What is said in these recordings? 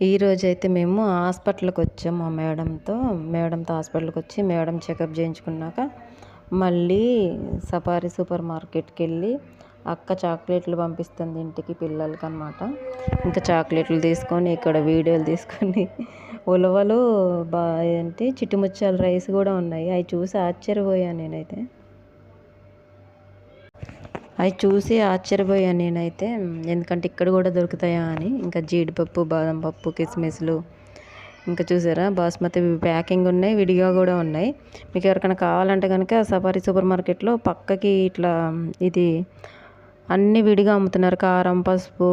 ఈరోజు అయితే మేము హాస్పిటల్కి వచ్చాము మా మేడంతో. మేడంతో హాస్పిటల్కి వచ్చి మేడం చెకప్ చేయించుకున్నాక మళ్ళీ సఫారీ సూపర్ మార్కెట్కి వెళ్ళి అక్క చాక్లెట్లు పంపిస్తుంది ఇంటికి పిల్లలకి అనమాట ఇంకా చాక్లెట్లు తీసుకొని ఇక్కడ వీడియోలు తీసుకొని ఉలవలు బా ఏంటి చిట్టుముచ్చాల రైస్ కూడా ఉన్నాయి. అవి చూసి ఆశ్చర్యపోయాను నేనైతే. అవి చూసి ఆశ్చర్యపోయాను నేనైతే. ఎందుకంటే ఇక్కడ కూడా దొరుకుతాయా అని. ఇంకా జీడిపప్పు బాదం పప్పు కిస్మిస్లు. ఇంకా చూసారా బాస్మతి ప్యాకింగ్ ఉన్నాయి విడిగా కూడా ఉన్నాయి. మీకు ఎవరికైనా కావాలంటే కనుక సఫారీ సూపర్ మార్కెట్లో పక్కకి ఇట్లా ఇది అన్నీ విడిగా అమ్ముతున్నారు. కారం పసుపు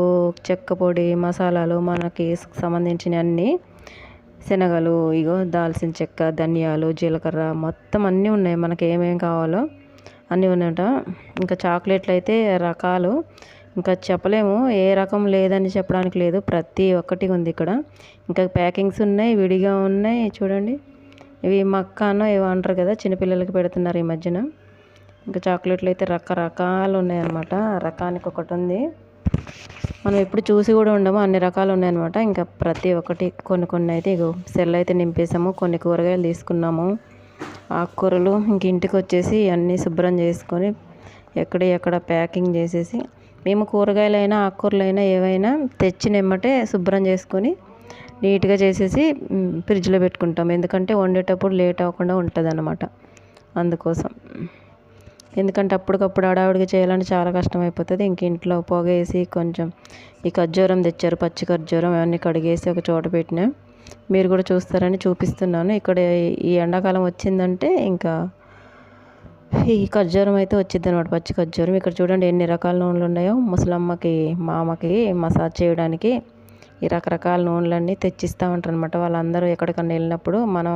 చెక్క పొడి మసాలాలు మనకి సంబంధించిన అన్నీ. శనగలు ఇగో దాల్చిన చెక్క ధనియాలు జీలకర్ర మొత్తం అన్నీ ఉన్నాయి. మనకి ఏమేమి కావాలో అన్నీ ఉన్నాయట. ఇంకా చాక్లెట్లు అయితే రకాలు. ఇంకా చెప్పలేము ఏ రకం లేదని చెప్పడానికి లేదు. ప్రతి ఒక్కటి ఉంది ఇక్కడ. ఇంకా ప్యాకింగ్స్ ఉన్నాయి విడిగా ఉన్నాయి చూడండి. ఇవి మక్కానో ఏవో అంటారు కదా చిన్నపిల్లలకి పెడుతున్నారు ఈ మధ్యన. ఇంకా చాక్లెట్లు అయితే రకరకాలు ఉన్నాయన్నమాట. రకానికి ఒకటి ఉంది. మనం ఎప్పుడు చూసి కూడా ఉండము అన్ని రకాలు ఉన్నాయన్నమాట. ఇంకా ప్రతి ఒక్కటి కొన్ని కొన్ని అయితే ఇగో సెల్ అయితే నింపేసాము కొన్ని కూరగాయలు తీసుకున్నాము. ఆకుకూరలు ఇంక ఇంటికి వచ్చేసి అన్నీ శుభ్రం చేసుకొని ఎక్కడ ఎక్కడ ప్యాకింగ్ చేసేసి మేము కూరగాయలైనా ఆకుకూరలైనా ఏవైనా తెచ్చినెమ్మటే శుభ్రం చేసుకొని నీట్గా చేసేసి ఫ్రిడ్జ్లో పెట్టుకుంటాం. ఎందుకంటే వండేటప్పుడు లేట్ అవ్వకుండా ఉంటుంది అన్నమాట అందుకోసం. ఎందుకంటే అప్పటికప్పుడు హడావిడిగా చేయాలంటే చాలా కష్టం అయిపోతుంది ఇంక ఇంట్లో పొగేసి కొంచెం ఈ ఖర్జూరం తెచ్చారు పచ్చి ఖర్జూరం అవన్నీ కడిగేసి ఒక చోట పెట్టినా మీరు కూడా చూస్తారని చూపిస్తున్నాను. ఇక్కడ ఈ ఎండాకాలం వచ్చిందంటే ఇంకా ఈ ఖర్జూరం అయితే వచ్చింది అనమాట పచ్చి ఖర్జూరం. ఇక్కడ చూడండి ఎన్ని రకాల నూనెలు ఉన్నాయో. ముసలమ్మకి మామకి మసాజ్ చేయడానికి ఈ రకరకాల నూనెలన్నీ తెచ్చిస్తూ ఉంటారు అనమాట వాళ్ళందరూ ఎక్కడికన్నా వెళ్ళినప్పుడు మనం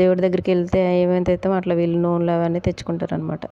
దేవుడి దగ్గరికి వెళ్తే ఏమైతే అట్లా వీళ్ళు నూనెలు అవన్నీ తెచ్చుకుంటారనమాట